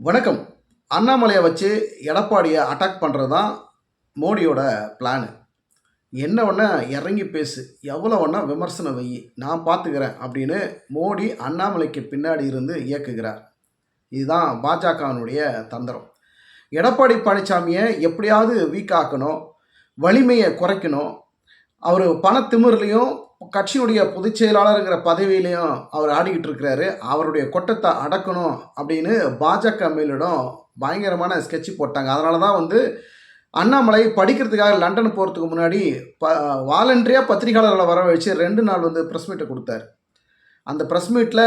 வணக்கம். அண்ணாமலையை வச்சு எடப்பாடியை அட்டாக் பண்ணுறது தான் மோடியோட பிளானு என்ன ஒன்றா இறங்கி பேசு எவ்வளோ ஒன்றா விமர்சனம் வை நான் பார்த்துக்கிறேன் அப்படின்னு மோடி அண்ணாமலைக்கு பின்னாடி இருந்து இயக்குகிறார். இதுதான் பாஜகவினுடைய தந்திரம். எடப்பாடி பழனிசாமியை எப்படியாவது வீக் ஆக்கணும் வலிமையை குறைக்கணும். அவர் பணத்திமிர்லையும் கட்சியுடைய பொதுச் செயலாளருங்கிற பதவியிலையும் அவர் ஆடிக்கிட்டு இருக்கிறாரு அவருடைய கொட்டத்தை அடக்கணும் அப்படின்னு பாஜக மேலிடம் பயங்கரமான ஸ்கெட்ச் போட்டாங்க. அதனால தான் வந்து அண்ணாமலை படிக்கிறதுக்காக லண்டன் போகிறதுக்கு முன்னாடி ப வாலண்டரியாக பத்திரிகையாளர்களை வர வச்சு ரெண்டு நாள் வந்து ப்ரெஸ் மீட்டை கொடுத்தாரு. அந்த ப்ரெஸ் மீட்டில்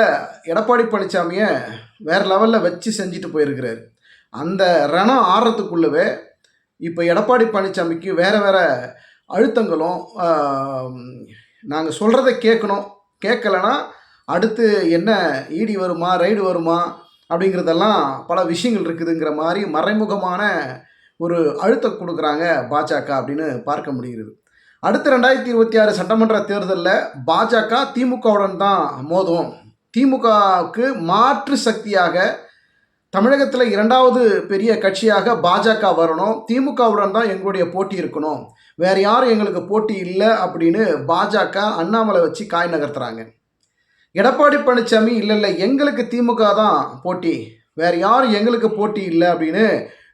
எடப்பாடி பழனிசாமியை வேறு லெவலில் வச்சு செஞ்சுட்டு போயிருக்கிறாரு. அந்த ரணம் ஆடுறதுக்குள்ளவே இப்போ எடப்பாடி பழனிசாமிக்கு வேறு வேறு அழுத்தங்களும் நாங்கள் சொல்கிறத கேட்கணும் கேட்கலனா அடுத்து என்ன ஈடி வருமா ரைடு வருமா அப்படிங்கிறதெல்லாம் பல விஷயங்கள் இருக்குதுங்கிற மாதிரி மறைமுகமான ஒரு அழுத்தம் கொடுக்குறாங்க பாஜக அப்படின்னு பார்க்க முடிகிறது. அடுத்த ரெண்டாயிரத்தி இருபத்தி ஆறு சட்டமன்ற தேர்தலில் பாஜக திமுகவுடன் தான் மோதும் திமுகவுக்கு மாற்று சக்தியாக தமிழகத்தில் இரண்டாவது பெரிய கட்சியாக பாஜக வரணும். திமுகவுடன் தான் எங்களுடைய போட்டி இருக்கணும். வேறு யாரும் எங்களுக்கு போட்டி இல்லை அப்படின்னு பாஜக அண்ணாமலை வச்சு காய் நகர்த்துறாங்க. எடப்பாடி பழனிசாமி இல்லை இல்லை எங்களுக்கு திமுக தான் போட்டி. வேறு யாரும் எங்களுக்கு போட்டி இல்லை அப்படின்னு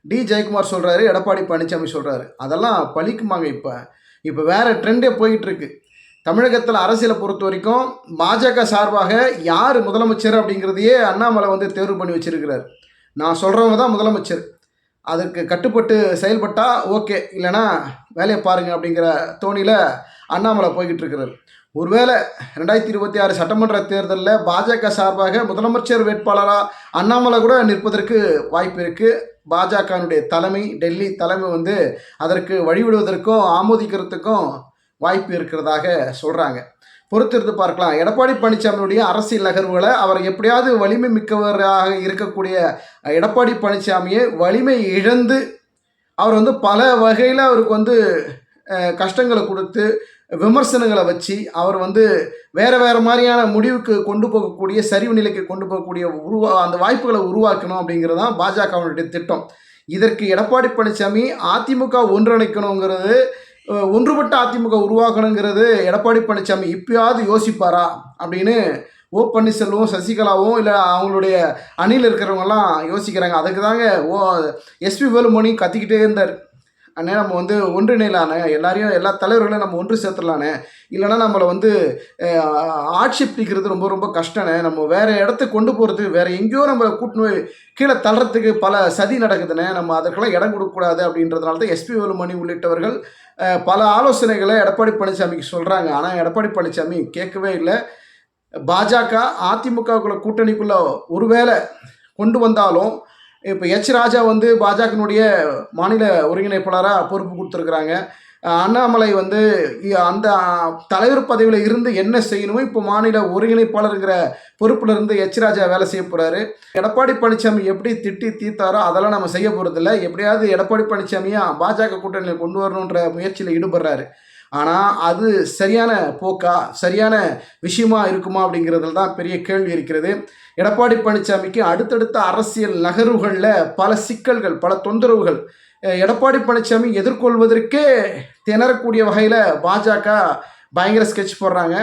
டி. ஜெயக்குமார் சொல்கிறாரு எடப்பாடி பழனிசாமி சொல்கிறாரு அதெல்லாம் பழிக்குமாங்க இப்போ. இப்போ வேறு ட்ரெண்டே போயிட்டுருக்கு தமிழகத்தில் அரசியலை பொறுத்த வரைக்கும் பாஜக சார்பாக யார் முதலமைச்சர் அப்படிங்கிறதையே அண்ணாமலை வந்து தேர்வு பண்ணி வச்சுருக்கிறார். நான் சொல்கிறவங்க தான் முதலமைச்சர். அதற்கு கட்டுப்பட்டு செயல்பட்டால் ஓகே. இல்லைனா வேலையை பாருங்கள் அப்படிங்கிற தோணியில் அண்ணாமலை போய்கிட்டு இருக்கிறார். ஒருவேளை ரெண்டாயிரத்தி இருபத்தி ஆறு சட்டமன்ற தேர்தலில் பாஜக சார்பாக முதலமைச்சர் வேட்பாளராக அண்ணாமலை கூட நிற்பதற்கு வாய்ப்பு இருக்குது பாஜகனுடைய தலைமை டெல்லி தலைமை வந்து அதற்கு வழிவிடுவதற்கும் ஆமோதிக்கிறதுக்கும் வாய்ப்பு இருக்கிறதாக சொல்கிறாங்க பொறுத்திருந்து பார்க்கலாம். எடப்பாடி பழனிசாமியுடைய அரசியல் நகர்வுகளை அவர் எப்படியாவது வலிமை மிக்கவராக இருக்கக்கூடிய எடப்பாடி பழனிசாமியை வலிமை இழந்து அவர் வந்து பல வகையில் அவருக்கு வந்து கஷ்டங்களை கொடுத்து விமர்சனங்களை வச்சு அவர் வந்து வேறு வேறு மாதிரியான முடிவுக்கு கொண்டு போகக்கூடிய சரிவு நிலைக்கு கொண்டு போகக்கூடிய உருவா அந்த வாய்ப்புகளை உருவாக்கணும் அப்படிங்கிறது தான் பாஜகவினுடைய திட்டம். இதற்கு எடப்பாடி பழனிசாமி அதிமுக ஒன்றிணைக்கணுங்கிறது ஒன்றுபட்ட அதிமுக உருவாக்கணுங்கிறது எடப்பாடி பழனிசாமி இப்பயாவது யோசிப்பாரா அப்படின்னு ஓ பன்னீர்செல்வம் சசிகலாவும் இல்லை அவங்களுடைய அணியில் இருக்கிறவங்கலாம் யோசிக்கிறாங்க. அதுக்கு தாங்க ஓ எஸ்பி வேலுமணி கத்திக்கிட்டே இருந்தார். அண்ணே நம்ம வந்து ஒன்றிணைலானே எல்லாரையும் எல்லா தலைவர்களையும் நம்ம ஒன்று சேர்த்துடலானே இல்லைனா நம்மளை வந்து ஆட்சி பிடிக்கிறது ரொம்ப ரொம்ப கஷ்டண்ணே. நம்ம வேறு இடத்துக்கு கொண்டு போகிறதுக்கு வேறு எங்கேயோ நம்ம கூட்டின்னு கீழே தள்ளுறதுக்கு பல சதி நடக்குதுண்ணே. நம்ம அதற்கெல்லாம் இடம் கொடுக்கக்கூடாது அப்படின்றதுனால தான் எஸ்பி வேலுமணி உள்ளிட்டவர்கள் பல ஆலோசனைகளை எடப்பாடி பழனிசாமிக்கு சொல்கிறாங்க ஆனால் எடப்பாடி பழனிசாமி கேட்கவே இல்லை. பாஜக அதிமுகவுக்குள்ள கூட்டணிக்குள்ளே ஒருவேளை கொண்டு வந்தாலும் இப்போ எச் ராஜா வந்து பாஜகனுடைய மாநில ஒருங்கிணைப்பாளராக பொறுப்பு கொடுத்துருக்குறாங்க. அண்ணாமலை வந்து அந்த தலைவர் பதவியில் இருந்து என்ன செய்யணுமோ இப்போ மாநில ஒருங்கிணைப்பாளருங்கிற பொறுப்பில் இருந்து எச் ராஜா வேலை செய்ய போகிறாரு எடப்பாடி பழனிசாமி எப்படி திட்டி தீர்த்தாரோ அதெல்லாம் நம்ம செய்ய போகிறதில்ல எப்படியாவது எடப்பாடி பழனிசாமியாக பாஜக கூட்டணியில் கொண்டு வரணுன்ற முயற்சியில் ஈடுபடுறாரு. ஆனால் அது சரியான போக்கா சரியான விஷயமா இருக்குமா அப்படிங்கிறதுல தான் பெரிய கேள்வி இருக்கிறது. எடப்பாடி பழனிசாமிக்கு அடுத்தடுத்த அரசியல் நகர்வுகளில் பல சிக்கல்கள் பல தொந்தரவுகள் எடப்பாடி பழனிசாமி எதிர்கொள்வதற்கே திணறக்கூடிய வகையில் பாஜக பயங்கர ஸ்கெட்ச் போடுறாங்க.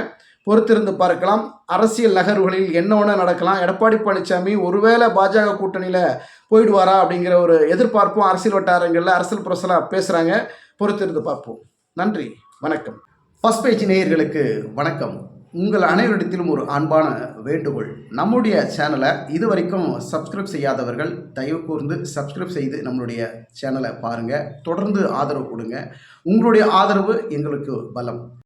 பொறுத்திருந்து பார்க்கலாம். அரசியல் நகர்வுகளில் என்ன ஒன்று நடக்கலாம்? எடப்பாடி பழனிசாமி ஒருவேளை பாஜக கூட்டணியில் போயிடுவாரா அப்படிங்கிற ஒரு எதிர்பார்ப்பும் அரசியல் வட்டாரங்களில் அரசியல் புரசலாக பேசுகிறாங்க பொறுத்திருந்து பார்ப்போம். நன்றி. வணக்கம். ஃபஸ்ட் பேஜ் நேயர்களுக்கு வணக்கம். உங்கள் அனைவரிடத்திலும் ஒரு அன்பான வேண்டுகோள். நம்முடைய சேனலை இது வரைக்கும் சப்ஸ்கிரைப் செய்யாதவர்கள் தயவு கூர்ந்து சப்ஸ்கிரைப் செய்து நம்மளுடைய சேனலை பாருங்கள் தொடர்ந்து ஆதரவு கொடுங்க. உங்களுடைய ஆதரவு எங்களுக்கு பலம்.